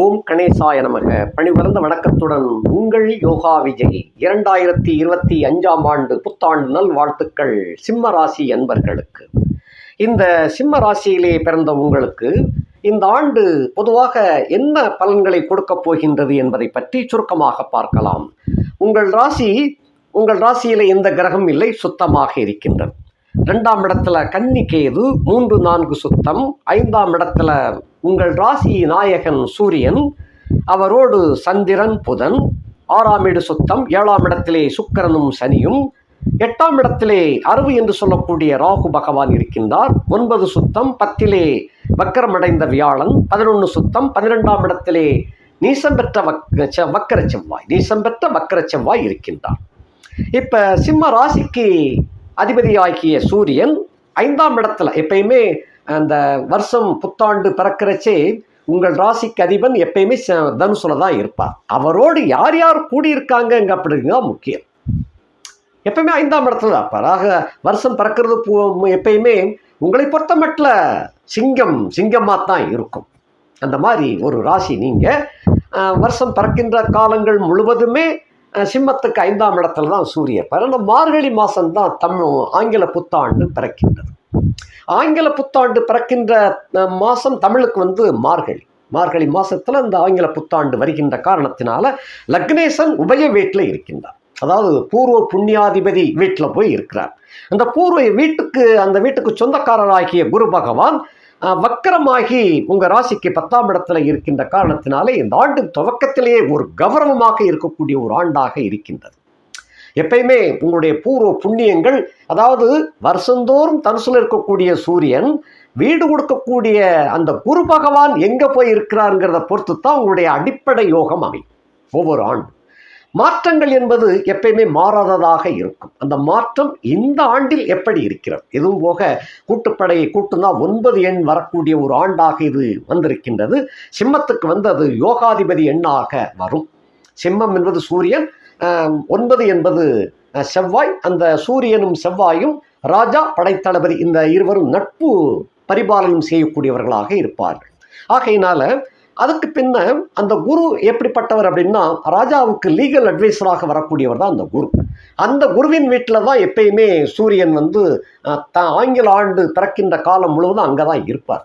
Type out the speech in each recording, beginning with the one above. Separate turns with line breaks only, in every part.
ஓம் கணேசாய நமக. பணிபுரந்த வணக்கத்துடன் உங்கள் யோகா விஜய். இரண்டாயிரத்தி இருபத்தி அஞ்சாம் ஆண்டு புத்தாண்டு நல் வாழ்த்துக்கள் சிம்ம ராசி அன்பர்களுக்கு. இந்த சிம்ம ராசியிலே பிறந்த உங்களுக்கு இந்த ஆண்டு பொதுவாக என்ன பலன்களை கொடுக்கப் போகின்றது என்பதை பற்றி சுருக்கமாக பார்க்கலாம். உங்கள் ராசி உங்கள் ராசியிலே எந்த கிரகம் இல்லை சுத்தமாக இருக்கின்றது. ரெண்டாம் இடத்துல கன்னி கேது மூன்று நான்கு சுத்தம் ஐந்தாம் இடத்துல உங்கள் ராசி நாயகன் சூரியன் அவரோடு சந்திரன் புதன் ஆறாம் இடு சுத்தம் ஏழாம் இடத்திலே சுக்கிரனும் சனியும் எட்டாம் இடத்திலே அறுவு என்று சொல்லக்கூடிய ராகு பகவான் இருக்கின்றார். ஒன்பது சுத்தம் பத்திலே வக்கரமடைந்த வியாழன் பதினொன்று சுத்தம் பன்னிரெண்டாம் இடத்திலே நீசம் பெற்ற வக் வக்கர செவ்வாய் நீசம் பெற்ற வக்கர செவ்வாய் இருக்கின்றார். இப்ப சிம்ம ராசிக்கு அதிபதியாகிய சூரியன் ஐந்தாம் இடத்துல எப்பயுமே அந்த வருஷம் புத்தாண்டு பிறக்கிறச்சே உங்கள் ராசிக்கு அதிபன் எப்பயுமே ச- தனுசுல தான் இருப்பார். அவரோடு யார் யார் கூடியிருக்காங்க அப்படிங்கிறது தான் முக்கியம். எப்பயுமே ஐந்தாம் இடத்துல தான் இருப்பார். ஆக வருஷம் பிறக்கிறது எப்பயுமே உங்களை பொறுத்த மட்டில் சிங்கம் சிங்கமாக தான் இருக்கும். அந்த மாதிரி ஒரு ராசி நீங்கள் வருஷம் பிறக்கின்ற காலங்கள் முழுவதுமே சிம்மத்துக்கு ஐந்தாம் இடத்துல தான் சூரிய பிறந்த மார்கழி மாதம்தான் தமிழ் ஆங்கில புத்தாண்டு பிறக்கின்றது. ஆங்கில புத்தாண்டு பிறக்கின்ற மாதம் தமிழுக்கு வந்து மார்கழி. மார்கழி மாதத்தில் இந்த ஆங்கில புத்தாண்டு வருகின்ற காரணத்தினால லக்னேசன் உபய வீட்டில் இருக்கின்றார். அதாவது பூர்வ புண்ணியாதிபதி வீட்டில் போய் இருக்கிறார். அந்த பூர்வ வீட்டுக்கு அந்த வீட்டுக்கு சொந்தக்காரராகிய குரு பகவான் வக்கரமாகி உங்கள் ராசிக்கு பத்தாம் இடத்துல இருக்கின்ற காரணத்தினாலே இந்த ஆண்டு துவக்கத்திலேயே ஒரு கௌரவமாக இருக்கக்கூடிய ஒரு ஆண்டாக இருக்கின்றது. எப்பயுமே உங்களுடைய பூர்வ புண்ணியங்கள் அதாவது வருஷந்தோறும் தனுசில் இருக்கக்கூடிய சூரியன் வீடு கொடுக்கக்கூடிய அந்த குரு பகவான் எங்கே போய் இருக்கிறாருங்கிறத பொறுத்து தான் உங்களுடைய அடிப்படை யோகம் அமை ஒவ்வொரு ஆண்டு மாற்றங்கள் என்பது எப்பயுமே மாறாததாக இருக்கும். அந்த மாற்றம் இந்த ஆண்டில் எப்படி இருக்கிறது? இதுவும் போக கூட்டுப்படையை கூட்டுனா ஒன்பது எண் வரக்கூடிய ஒரு ஆண்டாக இது வந்திருக்கின்றது. சிம்மத்துக்கு வந்து அது யோகாதிபதி எண்ணாக வரும். சிம்மம் என்பது சூரியன் ஒன்பது என்பது செவ்வாய் அந்த சூரியனும் செவ்வாயும் ராஜா படைத்தளபதி இந்த இருவரும் நட்பு பரிபாலனம் செய்யக்கூடியவர்களாக இருப்பார்கள். ஆகையினால அதுக்கு பின்ன அந்த குரு எப்படிப்பட்டவர் அப்படின்னா ராஜாவுக்கு லீகல் அட்வைசராக வரக்கூடியவர் தான் அந்த குரு. அந்த குருவின் வீட்டில் தான் எப்பயுமே சூரியன் வந்து அஹ், த ஆங்கில ஆண்டு பிறக்கின்ற காலம் முழுவதும் அங்கே தான் இருப்பார்.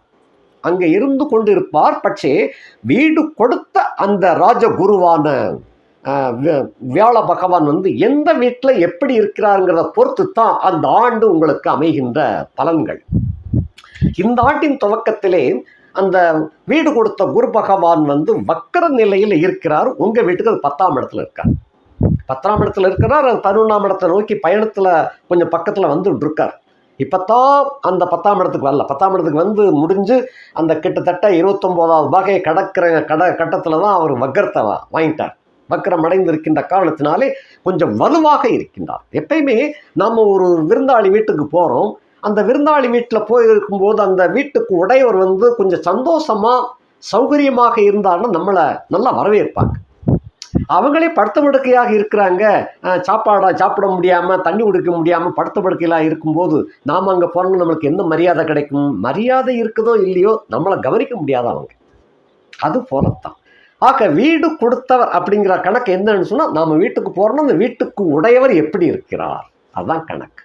அங்கே இருந்து கொண்டு இருப்பார் பட்சே வீடு கொடுத்த அந்த ராஜகுருவான குருவான வியாழ பகவான் வந்து எந்த வீட்டில் எப்படி இருக்கிறாருங்கிறத பொறுத்து தான் அந்த ஆண்டு உங்களுக்கு அமைகின்ற பலன்கள். இந்த ஆண்டின் துவக்கத்திலே அந்த வீடு கொடுத்த குரு பகவான் வந்து வக்கர நிலையில் இருக்கிறார். உங்கள் வீட்டுக்கு அது பத்தாம் இடத்துல இருக்கார். பத்தாம் இடத்துல இருக்கிறார் அது பதினொன்றாம் இடத்தை நோக்கி பயணத்தில் கொஞ்சம் பக்கத்தில் வந்துட்டு இருக்கார். இப்போத்தான் அந்த பத்தாம் இடத்துக்கு வரல. பத்தாம் இடத்துக்கு வந்து முடிஞ்சு அந்த கிட்டத்தட்ட இருபத்தொம்போதாவது வகையை கடக்கிற கட கட்டத்தில் தான் அவர் வக்கரத்தை வாங்கிட்டார். வக்கரம் அடைந்திருக்கின்ற காரணத்தினாலே கொஞ்சம் வலுவாக இருக்கின்றார். எப்பயுமே நாம் ஒரு விருந்தாளி வீட்டுக்கு போகிறோம் அந்த விருந்தாளி வீட்டில் போயிருக்கும்போது அந்த வீட்டுக்கு உடையவர் வந்து கொஞ்சம் சந்தோஷமாக சௌகரியமாக இருந்தாருன்னா நம்மளை நல்லா வரவேற்பாங்க. அவங்களே படுத்த படுக்கையாக இருக்கிறாங்க. சாப்பாடாக சாப்பிட முடியாமல் தண்ணி குடிக்க முடியாமல் படுத்த படுக்கையாக இருக்கும்போது நாம் அங்கே போனோம்னா நம்மளுக்கு என்ன மரியாதை கிடைக்கும்? மரியாதை இருக்குதோ இல்லையோ நம்மளை கவனிக்க முடியாத அவங்க அது போலத்தான். ஆக வீடு கொடுத்தவர் அப்படிங்கிற கணக்கு என்னன்னு சொன்னால் நாம் வீட்டுக்கு போகிறோம்னா அந்த வீட்டுக்கு உடையவர் எப்படி இருக்கிறார்? அதுதான் கணக்கு.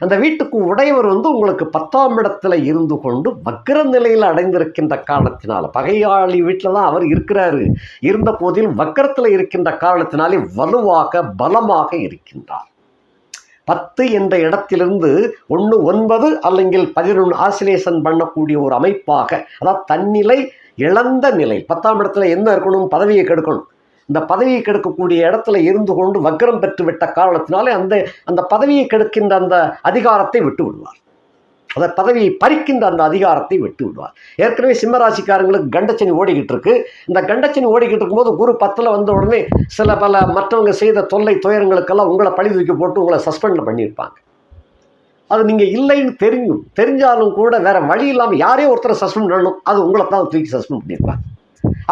அந்த வீட்டுக்கு உடையவர் வந்து உங்களுக்கு பத்தாம் இடத்துல இருந்து கொண்டு வக்கர நிலையில் அடைந்திருக்கின்ற காரணத்தினால் பகையாளி வீட்டில் தான் அவர் இருக்கிறாரு. இருந்த போதிலும் வக்கரத்தில் இருக்கின்ற காரணத்தினாலே வலுவாக பலமாக இருக்கின்றார். பத்து என்ற இடத்திலிருந்து ஒன்று ஒன்பது அல்லங்கில் பதினொன்று ஆசிலேஷன் பண்ணக்கூடிய ஒரு அமைப்பாக அதாவது தன்னிலை இழந்த நிலை. பத்தாம் இடத்துல என்ன இருக்கணும்? பதவியை கெடுக்கணும். இந்த பதவியை கெடுக்கக்கூடிய இடத்துல இருந்து கொண்டு வக்ரம் பெற்று விட்ட காரணத்தினாலே அந்த அந்த பதவியை கெடுக்கின்ற அந்த அதிகாரத்தை விட்டு விடுவார். அந்த பதவியை பறிக்கின்ற அந்த அதிகாரத்தை விட்டு விடுவார். ஏற்கனவே சிம்மராசிக்காரங்களுக்கு கண்டச்சனி ஓடிக்கிட்டு இருக்கு. இந்த கண்டச்சனி ஓடிக்கிட்டு இருக்கும்போது குரு பத்தில் வந்த உடனே சில பல மற்றவங்க செய்த தொல்லை துயரங்களுக்கெல்லாம் உங்களை பழி தூக்கி போட்டு உங்களை சஸ்பெண்டில் பண்ணியிருப்பாங்க. அது நீங்கள் இல்லைன்னு தெரியும். தெரிஞ்சாலும் கூட வேற வழி இல்லாமல் யாரையோ ஒருத்தரை சஸ்பெண்ட் பண்ணணும். அது உங்களை தான் தூக்கி சஸ்பெண்ட் பண்ணியிருப்பாங்க.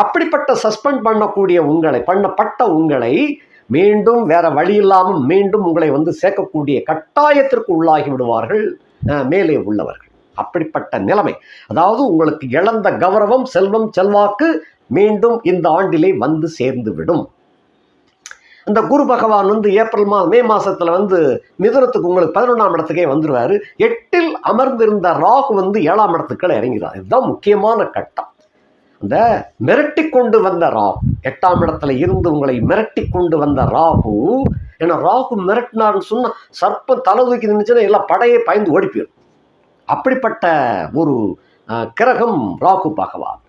அப்படிப்பட்ட சஸ்பெண்ட் பண்ணக்கூடிய உங்களை பண்ணப்பட்ட உங்களை மீண்டும் வேற வழி இல்லாமல் மீண்டும் உங்களை வந்து சேர்க்கக்கூடிய கட்டாயத்திற்கு உள்ளாகி விடுவார்கள் மேலே உள்ளவர்கள். அப்படிப்பட்ட நிலைமை. அதாவது உங்களுக்கு இழந்த கௌரவம் செல்வம் செல்வாக்கு மீண்டும் இந்த ஆண்டிலே வந்து சேர்ந்து விடும் இந்த குரு பகவான் வந்து ஏப்ரல் மா மே மாதத்தில் வந்து மிதுனத்துக்கு உங்களுக்கு பதினொன்றாம் இடத்துக்கே வந்துடுவார் எட்டில் அமர்ந்திருந்த ராகு வந்து ஏழாம் இடத்துக்கள் இறங்கிறார். இதுதான் முக்கியமான கட்டம். அந்த மிரட்டி கொண்டு வந்த ராகு எட்டாம் இடத்துல இருந்து உங்களை மிரட்டி கொண்டு வந்த ராகு ஏன்னா ராகு மிரட்டினார்னு சொன்னால் சர்ப்பம் தலை தூக்கி நின்றுச்சுன்னா எல்லாம் படையை பயந்து ஓடி போயிடும் அப்படிப்பட்ட ஒரு கிரகம் ராகு பகவான்.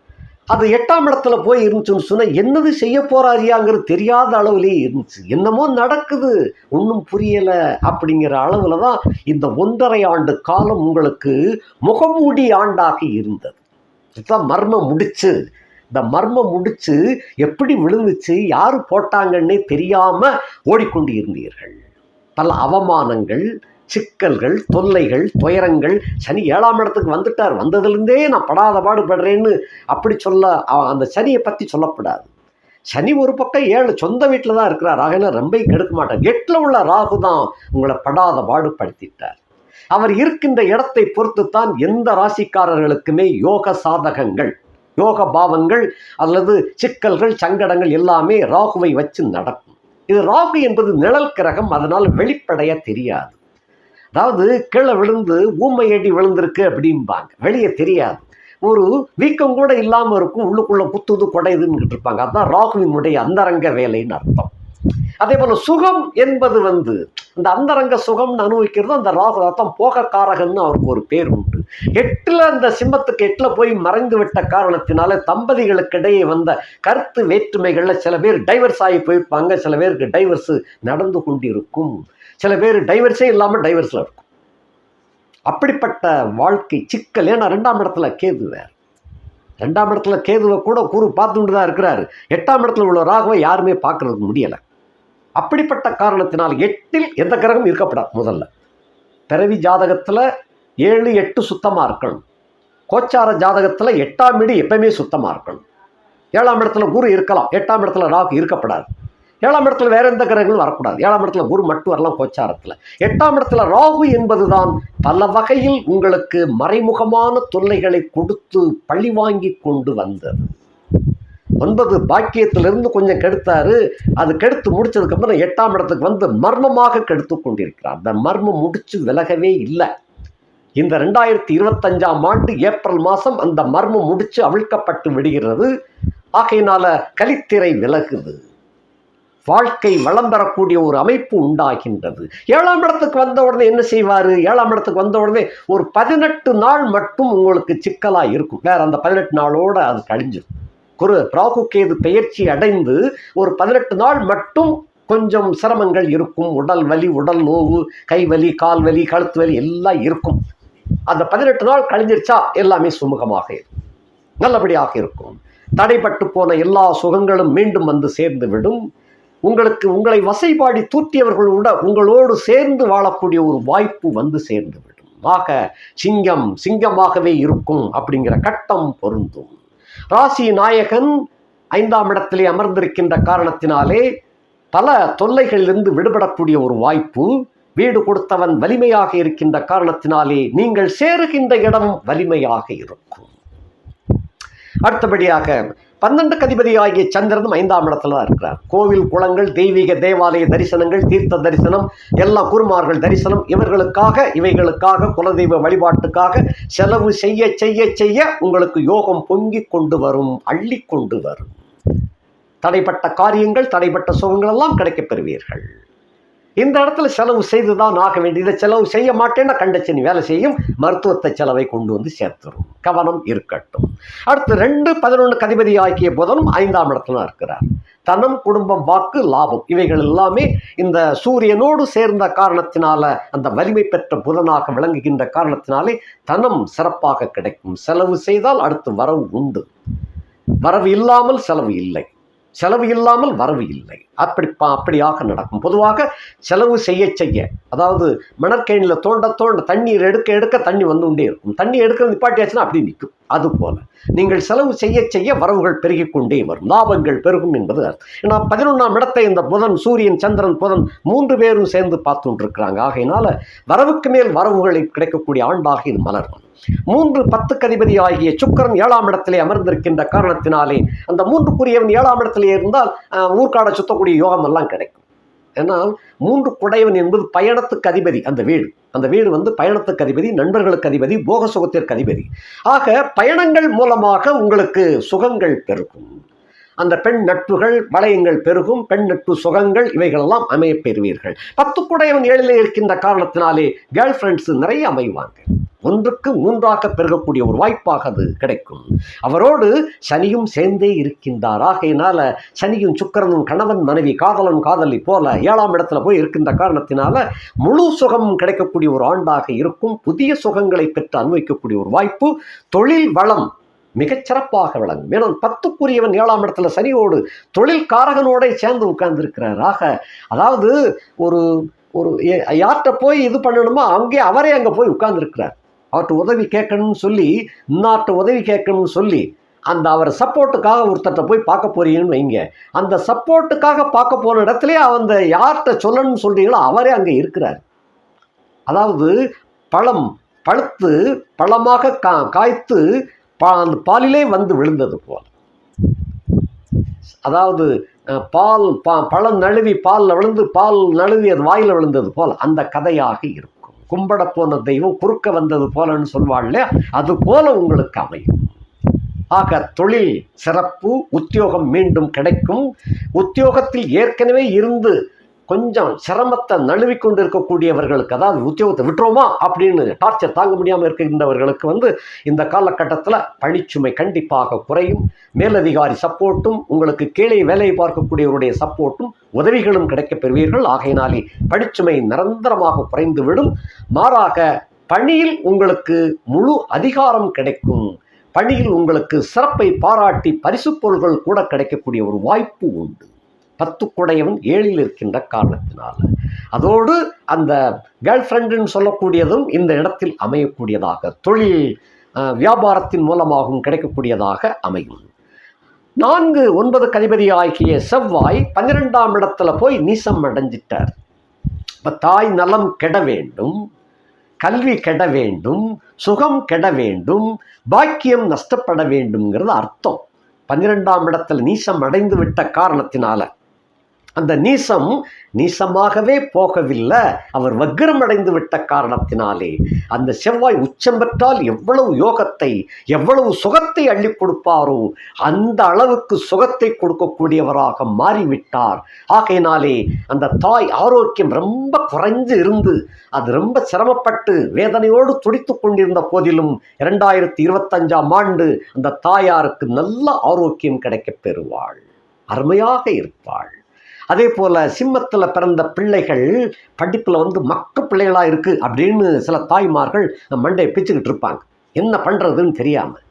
அது எட்டாம் இடத்துல போய் இருந்துச்சுன்னு சொன்னால் என்னது செய்ய போறாரியாங்கிறது தெரியாத அளவுலேயே இருந்துச்சு. என்னமோ நடக்குது ஒன்றும் புரியலை அப்படிங்கிற அளவில் தான் இந்த ஒன்றரை ஆண்டு காலம் உங்களுக்கு முகமூடி ஆண்டாக இருந்தது. இதுதான் மர்மம் முடிச்சு. இந்த மர்மம் முடிச்சு எப்படி விழுந்துச்சு யார் போட்டாங்கன்னே தெரியாமல் ஓடிக்கொண்டு இருந்தீர்கள் பல அவமானங்கள் சிக்கல்கள் தொல்லைகள் துயரங்கள். சனி ஏழாம் இடத்துக்கு வந்துட்டார். வந்ததுலேருந்தே நான் படாத பாடுபடுறேன்னு அப்படி சொல்ல அந்த சனியை பற்றி சொல்லப்படாது. சனி ஒரு பக்கம் ஏழு சொந்த வீட்டில் தான் இருக்கிறார். ஆகையில ரொம்ப கெடுக்க மாட்டார். எட்டில் உள்ள ராகு தான் உங்களை படாத பாடுபடுத்திட்டார். அவர் இருக்கின்ற இடத்தை பொறுத்துத்தான் எந்த ராசிக்காரர்களுக்குமே யோக சாதகங்கள் யோக பாவங்கள் அல்லது சிக்கல்கள் சங்கடங்கள் எல்லாமே ராகுவை வச்சு நடக்கும். இது ராகு என்பது நிழல் கிரகம். அதனால் வெளிப்படைய தெரியாது. அதாவது கீழே விழுந்து ஊமை ஊமையடி விழுந்திருக்கு அப்படிம்பாங்க. வெளியே தெரியாது. ஒரு வீக்கம் கூட இல்லாமல் இருக்கும். உள்ளுக்குள்ள குத்துது குடையுதுன்னு இருப்பாங்க. அதுதான் ராகுவினுடைய அந்தரங்க வேலைன்னு அர்த்தம். அதே போல் சுகம் என்பது வந்து அந்த அந்தரங்க சுகம்னு அனுபவிக்கிறது அந்த ராகு. அர்த்தம் போகக்காரகன்னு அவருக்கு ஒரு பேர் உண்டு. எட்டில் அந்த சிம்மத்துக்கு எட்டில் போய் மறைந்து விட்ட காரணத்தினால தம்பதிகளுக்கு இடையே வந்த கருத்து வேற்றுமைகளில் சில பேர் டைவர்ஸ் ஆகி போயிருப்பாங்க. சில பேருக்கு டைவர்ஸ் நடந்து கொண்டிருக்கும். சில பேர் டைவர்ஸே இல்லாமல் டைவர்ஸில் இருக்கும். அப்படிப்பட்ட வாழ்க்கை சிக்கல் ஏன்னா ரெண்டாம் இடத்துல கேது வேறு. ரெண்டாம் இடத்துல கேதுவை கூட குரு பார்த்துட்டு தான் இருக்கிறாரு. எட்டாம் இடத்துல உள்ள ராகுவை யாருமே பார்க்கறதுக்கு முடியலை. அப்படிப்பட்ட காரணத்தினால் எட்டில் எந்த கிரகம் இருக்கப்படாது முதல்ல. பிறவி ஜாதகத்தில் ஏழு எட்டு சுத்தமாக இருக்கணும். கோச்சார ஜாதகத்தில் எட்டாம் வீடு எப்பயுமே சுத்தமாக இருக்கணும். ஏழாம் இடத்துல குரு இருக்கலாம். எட்டாம் இடத்துல ராகு இருக்கப்படாது. ஏழாம் இடத்துல வேற எந்த கிரகங்களும் வரக்கூடாது. ஏழாம் இடத்துல குரு மட்டும் வரலாம் கோச்சாரத்தில். எட்டாம் இடத்துல ராகு என்பதுதான் பல வகையில் உங்களுக்கு மறைமுகமான தொல்லைகளை கொடுத்து பழி வாங்கி கொண்டு வந்தது. ஒன்பது பாக்கியத்திலிருந்து கொஞ்சம் கெடுத்தாரு. அது கெடுத்து முடிச்சதுக்கப்புறம் எட்டாம் இடத்துக்கு வந்து மர்மமாக கெடுத்து கொண்டிருக்கிறார். அந்த மர்மம் முடிச்சு விலகவே இல்லை. இந்த ரெண்டாயிரத்தி இருபத்தஞ்சாம் ஆண்டு ஏப்ரல் மாதம் அந்த மர்மம் முடிச்சு அவிழ்க்கப்பட்டு விடுகிறது. ஆகையினால கலித்திரை விலகுது. வாழ்க்கை வளம் பெறக்கூடிய ஒரு அமைப்பு உண்டாகின்றது. ஏழாம் இடத்துக்கு வந்த உடனே என்ன செய்வார்? ஏழாம் இடத்துக்கு வந்த உடனே ஒரு பதினெட்டு நாள் மட்டும் உங்களுக்கு சிக்கலாக இருக்கும். வேற அந்த பதினெட்டு நாளோட அது கழிஞ்சிடும் குரு ராகு கேது அடைந்து ஒரு பதினெட்டு நாள் மட்டும் கொஞ்சம் சிரமங்கள் இருக்கும். உடல் வலி உடல் நோவு கை வலி கால் வலி கழுத்து வலி எல்லாம் இருக்கும். அந்த பதினெட்டு நாள் கழிஞ்சிருச்சா? எல்லாமே சுமூகமாக இருக்கும். நல்லபடியாக இருக்கும். தடைப்பட்டு போன எல்லா சுகங்களும் மீண்டும் வந்து சேர்ந்து விடும். உங்களுக்கு உங்களை வசைபாடி தூற்றியவர்களோட உங்களோடு சேர்ந்து வாழக்கூடிய ஒரு வாய்ப்பு வந்து சேர்ந்து விடும். ஆக சிங்கம் சிங்கமாகவே இருக்கும் அப்படிங்கிற கட்டம் பொருந்தும். ராசி நாயகன் ஐந்தாம் இடத்திலே அமர்ந்திருக்கின்ற காரணத்தினாலே பல தொல்லைகளிலிருந்து விடுபடக்கூடிய ஒரு வாய்ப்பு. வீடு கொடுத்தவன் வலிமையாக இருக்கின்ற காரணத்தினாலே நீங்கள் சேருகின்ற இடம் வலிமையாக இருக்கும். அடுத்தபடியாக பன்னெண்டு கதிபதி ஆகிய சந்திரனும் ஐந்தாம் இடத்துல தான் இருக்கிறார். கோவில் குளங்கள் தெய்வீக தேவாலய தரிசனங்கள் தீர்த்த தரிசனம் எல்லா குருமார்கள் தரிசனம் இவர்களுக்காக இவைகளுக்காக குலதெய்வ வழிபாட்டுக்காக செலவு செய்ய செய்ய செய்ய உங்களுக்கு யோகம் பொங்கி கொண்டு வரும் அள்ளி கொண்டு வரும். தடைப்பட்ட காரியங்கள் தடைப்பட்ட சுகங்கள் எல்லாம் கிடைக்கப் பெறுவீர்கள். இந்த இடத்துல செலவு செய்து தான் ஆக வேண்டியது. செலவு செய்ய மாட்டேன்னா கண்டச்சனி வேலை செய்யும் மருத்துவத்தை செலவை கொண்டு வந்து சேர்த்துரும். கவனம் இருக்கட்டும். அடுத்து ரெண்டு பதினொன்று கதிபதி ஆகிய புதனும் ஐந்தாம் இடத்துல இருக்கிறார். தனம் குடும்பம் வாக்கு லாபம். இவைகள் எல்லாமே இந்த சூரியனோடு சேர்ந்த காரணத்தினால அந்த வலிமை பெற்ற புதனாக விளங்குகின்ற காரணத்தினாலே தனம் சிறப்பாக கிடைக்கும். செலவு செய்தால் அடுத்து வரவு உண்டு. வரவு இல்லாமல் செலவு இல்லை. செலவு இல்லாமல் வரவு இல்லை. அப்படி பா- அப்படியாக நடக்கும். பொதுவாக செலவு செய்ய செய்ய அதாவது மணற்கேணியில் தோண்ட தோண்ட தண்ணீர் எடுக்க எடுக்க தண்ணி வந்து கொண்டே இருக்கும். தண்ணி எடுக்கிற நிப்பாட்டியாச்சுன்னா அப்படி நிற்கும். அது போல நீங்கள் செலவு செய்ய செய்ய வரவுகள் பெருகிக் கொண்டே வரும். லாபங்கள் பெருகும் என்பது அர்த்தம். ஏன்னா பதினொன்றாம் இடத்தை இந்த புதன் சூரியன் சந்திரன் புதன் மூன்று பேரும் சேர்ந்து பார்த்துட்டு இருக்கிறாங்க ஆகையினால வரவுக்கு மேல் வரவுகளை கிடைக்கக்கூடிய ஆண்டாக இது மலரும். மூன்று பத்துக்கு அதிபதி ஆகிய சுக்கரன் ஏழாம் இடத்திலே அமர்ந்திருக்கின்ற காரணத்தினாலே அந்த மூன்றுக்குரியவன் ஏழாம் இடத்திலே இருந்தால் அஹ், சுத்தக்கூடிய யோகம் எல்லாம் கிடைக்கும். ஏன்னா மூன்று குடையவன் என்பது பயணத்துக்கு அதிபதி அந்த வீடு. அந்த வீடு வந்து பயணத்துக்கு அதிபதி நண்பர்களுக்கு அதிபதி போக சுகத்திற்கு அதிபதி ஆக பயணங்கள் மூலமாக உங்களுக்கு சுகங்கள் பெருகும். அந்த பெண் நட்புகள் வளையங்கள் பெருகும் பெண் நட்பு சுகங்கள் இவைகளெல்லாம் அமையப்பெறுவீர்கள் பத்து குடையவன் ஏழிலே இருக்கின்ற காரணத்தினாலே கேர்ள் ஃப்ரெண்ட்ஸ் நிறைய அமைவாங்க. ஒன்றுக்கு மூன்றாக பெருகக்கூடிய ஒரு வாய்ப்பாக அது கிடைக்கும். அவரோடு சனியும் சேர்ந்தே இருக்கின்றார். ஆகையினால சனியும் சுக்கரனும் கணவன் மனைவி காதலன் காதலி போல ஏழாம் இடத்துல போய் இருக்கின்ற காரணத்தினால முழு சுகம் கிடைக்கக்கூடிய ஒரு ஆண்டாக இருக்கும். புதிய சுகங்களை பெற்று அனுபவிக்கக்கூடிய ஒரு வாய்ப்பு. தொழில் வளம் மிகச்சிறப்பாக விளங்கும். ஏன்னா பத்துக்குரியவன் ஏழாம் இடத்துல சனியோடு தொழில் காரகனோட சேர்ந்து உட்கார்ந்துருக்கிறார். ஆக அதாவது ஒரு ஒரு யார்கிட்ட போய் இது பண்ணணுமோ அங்கே அவரே அங்கே போய் உட்கார்ந்துருக்கிறார். அவர்கிட்ட உதவி கேட்கணும்னு சொல்லி இன்னார்ட்ட உதவி கேட்கணும்னு சொல்லி அந்த அவர் சப்போர்ட்டுக்காக ஒருத்தர்கிட்ட போய் பார்க்க போறீங்கன்னு வைங்க. அந்த சப்போர்ட்டுக்காக பார்க்க போன இடத்துலயே அந்த யார்கிட்ட சொல்லணும்னு சொல்றீங்களோ அவரே அங்கே இருக்கிறார். அதாவது பழம் பழுத்து பழமாக கா காய்த்து பா அந்த பாலிலே வந்து விழுந்தது போல். அதாவது பால் பா பழம் நழுவி பாலில் விழுந்து பால் நழுவி அது வாயில் விழுந்தது போல். அந்த கதையாக இருக்கும். கும்பட போன தெய்வம் குறுக்க வந்தது போலன்னு சொல்வாள் இல்லையா? அது போல உங்களுக்கு அமையும். ஆக தொழில் சிறப்பு உத்தியோகம் மீண்டும் கிடைக்கும். உத்தியோகத்தில் ஏற்கனவே இருந்து கொஞ்சம் சிரமத்தை நழுவி கொண்டு இருக்கக்கூடியவர்களுக்கு அதாவது உத்தியோகத்தை விட்டுருவோமா அப்படின்னு டார்ச்சர் தாங்க முடியாமல் இருக்கின்றவர்களுக்கு வந்து இந்த காலகட்டத்தில் பணிச்சுமை கண்டிப்பாக குறையும். மேலதிகாரி சப்போர்ட்டும் உங்களுக்கு கீழே வேலை பார்க்கக்கூடியவருடைய சப்போர்ட்டும் உதவிகளும் கிடைக்கப் பெறுவீர்கள் ஆகையினாலே பணிச்சுமை நிரந்தரமாக குறைந்துவிடும். மாறாக பணியில் உங்களுக்கு முழு அதிகாரம் கிடைக்கும். பணியில் உங்களுக்கு சிறப்பை பாராட்டி பரிசுப் பொருள்கள் கூட கிடைக்கக்கூடிய ஒரு வாய்ப்பு உண்டு. பத்து குடையவன் ஏழில் இருக்கின்ற காரணத்தினால். அதோடு அந்த கேர்ள் ஃப்ரெண்டுன்னு சொல்லக்கூடியதும் இந்த இடத்தில் அமையக்கூடியதாக தொழில் வியாபாரத்தின் மூலமாகவும் கிடைக்கக்கூடியதாக அமையும். நான்கு ஒன்பது கதிபதி ஆகிய செவ்வாய் பன்னிரெண்டாம் இடத்துல போய் நீசம் அடைஞ்சிட்டார். இப்போ தாய் நலம் கெட வேண்டும் கல்வி கெட வேண்டும் சுகம் கெட வேண்டும் பாக்கியம் நஷ்டப்பட வேண்டும்ங்கிறது அர்த்தம். பன்னிரெண்டாம் இடத்துல நீசம் அடைந்து விட்ட காரணத்தினால. அந்த நீசம் நீசமாகவே போகவில்லை. அவர் வக்ரம் அடைந்து விட்ட காரணத்தினாலே அந்த செவ்வாய் உச்சம் பெற்றால் எவ்வளவு யோகத்தை எவ்வளவு சுகத்தை அள்ளி கொடுப்பாரோ அந்த அளவுக்கு சுகத்தை கொடுக்கக்கூடியவராக மாறிவிட்டார். ஆகையினாலே அந்த தாய் ஆரோக்கியம் ரொம்ப குறைஞ்சு இருந்து அது ரொம்ப சிரமப்பட்டு வேதனையோடு துடித்து கொண்டிருந்த போதிலும் இரண்டாயிரத்தி இருபத்தஞ்சாம் ஆண்டு அந்த தாயாருக்கு நல்ல ஆரோக்கியம் கிடைக்கப் பெறுவாள். அருமையாக இருப்பாள். அதே போல் சிம்மத்தில் பிறந்த பிள்ளைகள் படிப்பில் வந்து மக்க பிள்ளைகளாக இருக்குது அப்படின்னு சில தாய்மார்கள் மண்டையை பிச்சுக்கிட்டு இருப்பாங்க. என்ன பண்ணுறதுன்னு தெரியாமல்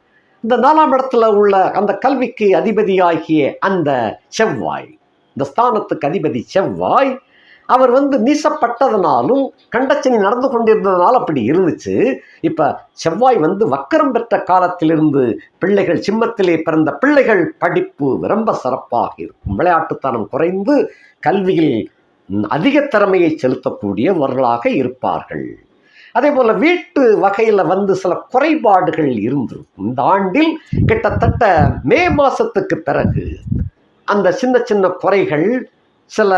இந்த நாலாம் இடத்துல உள்ள அந்த கல்விக்கு அதிபதியாகிய அந்த செவ்வாய். இந்த ஸ்தானத்துக்கு அதிபதி செவ்வாய். அவர் வந்து நீசப்பட்டதனாலும் கண்டச்சனி நடந்து கொண்டிருந்ததுனால அப்படி இருந்துச்சு. இப்போ செவ்வாய் வந்து வக்கரம் பெற்ற காலத்திலிருந்து பிள்ளைகள் சிம்மத்திலே பிறந்த பிள்ளைகள் படிப்பு ரொம்ப சிறப்பாக இருக்கும். விளையாட்டுத்தனம் குறைந்து கல்வியில் அதிக திறமையை செலுத்தக்கூடியவர்களாக இருப்பார்கள். அதே போல் வீட்டு வகையில் வந்து சில குறைபாடுகள் இருந்திருக்கும். இந்த ஆண்டில் கிட்டத்தட்ட மே மாதத்துக்கு பிறகு அந்த சின்ன சின்ன குறைகள் சில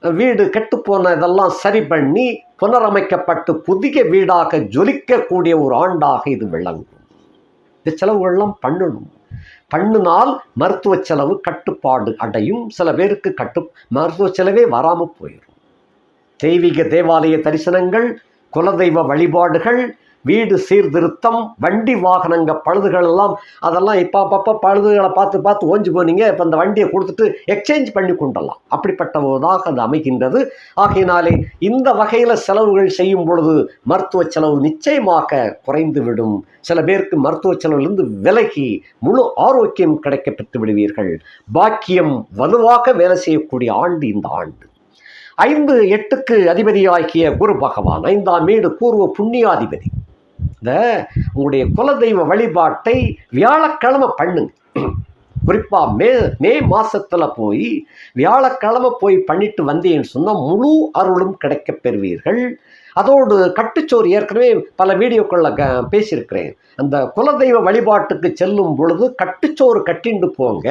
வீடு கெட்டுப்போன இதெல்லாம் சரி பண்ணி புனரமைக்கப்பட்டு புதிய வீடாக ஜொலிக்கக்கூடிய ஒரு ஆண்டாக இது விளங்கும். இந்த செலவுகள்லாம் பண்ணணும். பண்ணினால் மருத்துவ செலவு கட்டுப்பாடு அடையும். சில பேருக்கு கட்டு மருத்துவ செலவே வராமல் போயிடும். தெய்வீக தேவாலய தரிசனங்கள் குலதெய்வ வழிபாடுகள் வீடு சீர்திருத்தம் வண்டி வாகனங்க பழுதுகள் எல்லாம் அதெல்லாம் இப்போ அப்பப்போ பழுதுகளை பார்த்து பார்த்து ஓஞ்சு போனீங்க. இப்போ அந்த வண்டியை கொடுத்துட்டு எக்ஸ்சேஞ்ச் பண்ணி கொண்டலாம். அப்படிப்பட்டதாக அது அமைகின்றது. ஆகையினாலே இந்த வகையில் செலவுகள் செய்யும் பொழுது மருத்துவ செலவு நிச்சயமாக குறைந்துவிடும். சில பேருக்கு மருத்துவ செலவிலிருந்து விலகி முழு ஆரோக்கியம் கிடைக்க பெற்று விடுவீர்கள். பாக்கியம் வலுவாக வேலை செய்யக்கூடிய ஆண்டு இந்த ஆண்டு. ஐந்து எட்டுக்கு அதிபதியாகிய குரு பகவான் ஐந்தாம் வீடு பூர்வ புண்ணியாதிபதி. இந்த உங்களுடைய குலதெய்வ வழிபாட்டை வியாழக்கிழமை பண்ணுங்க. குறிப்பாக மே மே மாதத்தில் போய் வியாழக்கிழமை போய் பண்ணிட்டு வந்தீங்கன்னு சொன்னால் முழு அருளும் கிடைக்கப் பெறுவீர்கள். அதோடு கட்டுச்சோறு ஏற்கனவே பல வீடியோக்களில் க பேசியிருக்கிறேன். அந்த குலதெய்வ வழிபாட்டுக்கு செல்லும் பொழுது கட்டுச்சோறு கட்டிண்டு போங்க.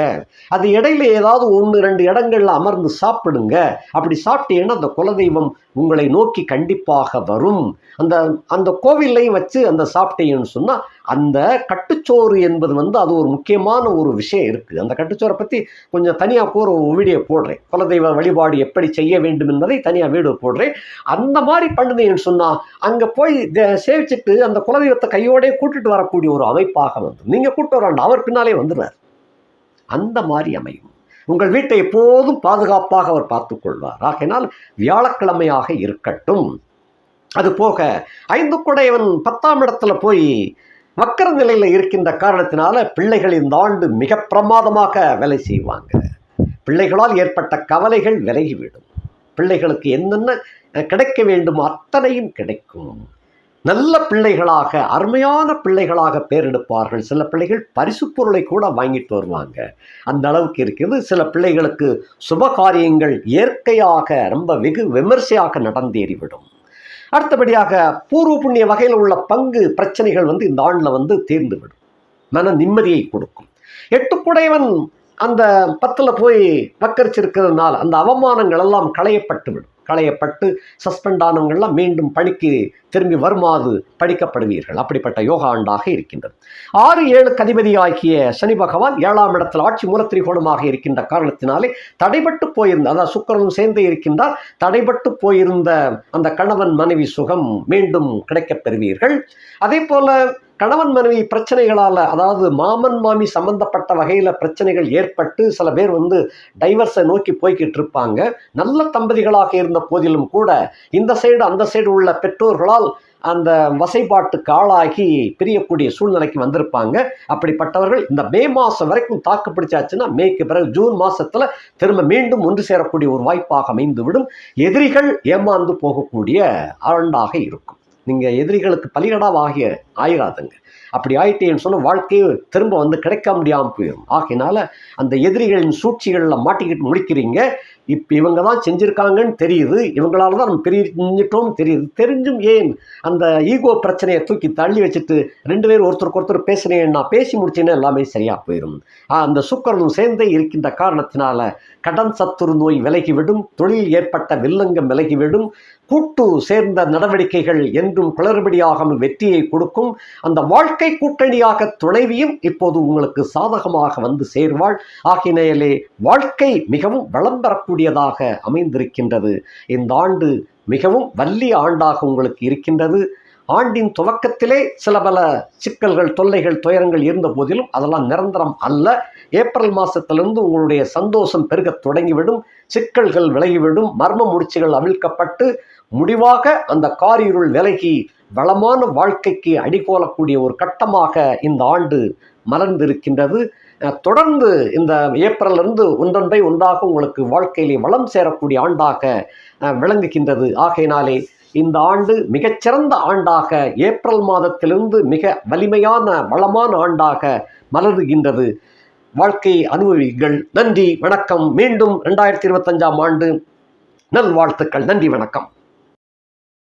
அது இடையில ஏதாவது ஒன்று ரெண்டு இடங்கள்ல அமர்ந்து சாப்பிடுங்க. அப்படி சாப்பிட்டீங்கன்னா அந்த குலதெய்வம் உங்களை நோக்கி கண்டிப்பாக வரும். அந்த அந்த கோவில்லையும் வச்சு அந்த சாப்பிட்டீங்கன்னு சொன்னால் அந்த கட்டுச்சோறு என்பது வந்து அது ஒரு முக்கியமான ஒரு விஷயம் இருக்குது அந்த கட்டுச்சோரை பற்றி கொஞ்சம் தனியாக கூற வீடியோ போடுறேன். குலதெய்வ வழிபாடு எப்படி செய்ய வேண்டும் என்பதை தனியாக வீடியோ போடுறேன். அந்த மாதிரி பண்ணுனீங்கன்னு சொன்னால் அங்கே போய் சேவிச்சுட்டு அந்த குலதெய்வத்தை கையோடே கூட்டிட்டு வரக்கூடிய ஒரு அமைப்பாக வந்து நீங்கள் கூப்பிட்டு வர அவர் பின்னாலே வந்துடுறார். அந்த மாதிரி அமையும். உங்கள் வீட்டை எப்போதும் பாதுகாப்பாக அவர் பார்த்துக்கொள்வார். ஆகையினால் வியாழக்கிழமையாக இருக்கட்டும். அது போக ஐந்து குடையவன் பத்தாம் இடத்துல போய் வக்கர நிலையில் இருக்கின்ற காரணத்தினால பிள்ளைகள் இந்த ஆண்டு மிக பிரமாதமாக வேலை செய்வாங்க. பிள்ளைகளால் ஏற்பட்ட கவலைகள் விலகிவிடும். பிள்ளைகளுக்கு என்னென்ன கிடைக்க வேண்டுமோ அத்தனையும் கிடைக்கும். நல்ல பிள்ளைகளாக அருமையான பிள்ளைகளாக பேரெடுப்பார்கள் சில பிள்ளைகள் பரிசு பொருளை கூட வாங்கிட்டு வருவாங்க. அந்த அளவுக்கு இருக்குது சில பிள்ளைகளுக்கு சுப காரியங்கள் இயற்கையாக ரொம்ப வெகு விமர்சையாக நடந்தேறிவிடும். அடுத்தபடியாக பூர்வ புண்ணிய வகையில் உள்ள பங்கு பிரச்சனைகள் வந்து இந்த ஆண்டில் வந்து தீர்ந்துவிடும். மன நிம்மதியை கொடுக்கும். எட்டுக்குடையவன் அந்த பத்தில் போய் வக்கரிச்சிருக்கிறதுனால அந்த அவமானங்கள் எல்லாம் களையப்பட்டு விடும் களையப்பட்டு சஸ்பெண்ட் ஆனவங்கள்லாம் மீண்டும் பணிக்கு திரும்பி வருமாறு படிக்கப்படுவீர்கள் அப்படிப்பட்ட யோகா ஆண்டாக இருக்கின்றது. ஆறு ஏழு கதிபதியாகிய சனி பகவான் ஏழாம் இடத்தில் ஆட்சி மூலத்திரிகோணமாக இருக்கின்ற காரணத்தினாலே தடைபட்டு போயிருந்த அதாவது சுக்கிரனும் சேர்ந்து இருக்கின்றால் தடைபட்டு போயிருந்த அந்த கணவன் மனைவி சுகம் மீண்டும் கிடைக்கப் பெறுவீர்கள். அதே போல கணவன் மனைவி பிரச்சனைகளால் அதாவது மாமன் மாமி சம்பந்தப்பட்ட வகையில் பிரச்சனைகள் ஏற்பட்டு சில பேர் வந்து டைவர்ஸை நோக்கி போய்கிட்டு இருப்பாங்க. நல்ல தம்பதிகளாக இருந்த போதிலும் கூட இந்த சைடு அந்த சைடு உள்ள பெற்றோர்களால் அந்த வசைப்பாட்டுக்கு ஆளாகி பிரியக்கூடிய சூழ்நிலைக்கு வந்திருப்பாங்க. அப்படிப்பட்டவர்கள் இந்த மே மாதம் வரைக்கும் தாக்கு பிடிச்சாச்சுன்னா மேக்கு பிறகு ஜூன் மாதத்தில் திரும்ப மீண்டும் ஒன்று சேரக்கூடிய ஒரு வாய்ப்பாக அமைந்துவிடும். எதிரிகள் ஏமாந்து போகக்கூடிய ஆண்டாக இருக்கும். நீங்கள் எதிரிகளுக்கு பலிகடாவாகிய ஆயிராதுங்க. அப்படி ஆயிட்டேன்னு சொன்ன வாழ்க்கையை திரும்ப வந்து கிடைக்க முடியாமல் போயிடும் ஆகையினால அந்த எதிரிகளின் சூழ்ச்சிகளில் மாட்டிக்கிட்டு முடிக்கிறீங்க. இப்போ இவங்க தான் செஞ்சுருக்காங்கன்னு தெரியுது. இவங்களால தான் நம்ம பிரிஞ்சிட்டோம் தெரியுது. தெரிஞ்சும் ஏன் அந்த ஈகோ பிரச்சனையை தூக்கி தள்ளி வச்சுட்டு ரெண்டு பேரும் ஒருத்தருக்கு ஒருத்தர் பேசுனேன்னா பேசி முடிச்சேன்னா எல்லாமே சரியாக போயிடும் அந்த சுக்கரனும் சேர்ந்தே இருக்கின்ற காரணத்தினால கடன் சத்துரு நோய் விலகிவிடும் தொழில் ஏற்பட்ட வில்லங்கம் விலகிவிடும் கூட்டு சேர்ந்த நடவடிக்கைகள் என்றும் குளறுபடியாகாமல் வெற்றியை கொடுக்கும். அந்த வாழ்க்கை கூட்டணியாக துணைவியும் இப்போது உங்களுக்கு சாதகமாக வந்து சேர்வாள். ஆகினையிலே வாழ்க்கை மிகவும் வளம் கூடியதாக அமைந்திருக்கின்றது. இந்த ஆண்டு மிகவும் வல்லிய ஆண்டாக உங்களுக்கு இருக்கின்றது. ஆண்டின் துவக்கத்திலே சில பல சிக்கல்கள் தொல்லைகள் துயரங்கள் இருந்த போதிலும் அதெல்லாம் நிரந்தரம் அல்ல. ஏப்ரல் மாதத்திலிருந்து உங்களுடைய சந்தோஷம் பெருகத் தொடங்கிவிடும். சிக்கல்கள் விலகிவிடும். மர்ம முடிச்சுகள் அவிழ்க்கப்பட்டு முடிவாக அந்த காரிருள் விலகி வளமான வாழ்க்கைக்கு அடிகோலக்கூடிய ஒரு கட்டமாக இந்த ஆண்டு மலர்ந்திருக்கின்றது. தொடர்ந்து இந்த ஏப்ரலிருந்து ஒன்றொன்றை ஒன்றாக உங்களுக்கு வாழ்க்கையிலே வளம் சேரக்கூடிய ஆண்டாக விளங்குகின்றது. ஆகையினாலே இந்த ஆண்டு மிகச்சிறந்த ஆண்டாக ஏப்ரல் மாதத்திலிருந்து மிக வலிமையான வளமான ஆண்டாக மலருகின்றது. வாழ்க்கையை அனுபவிகள் நன்றி வணக்கம். மீண்டும் ரெண்டாயிரத்தி இருபத்தஞ்சாம் ஆண்டு. நல்வாழ்த்துக்கள். நன்றி வணக்கம்.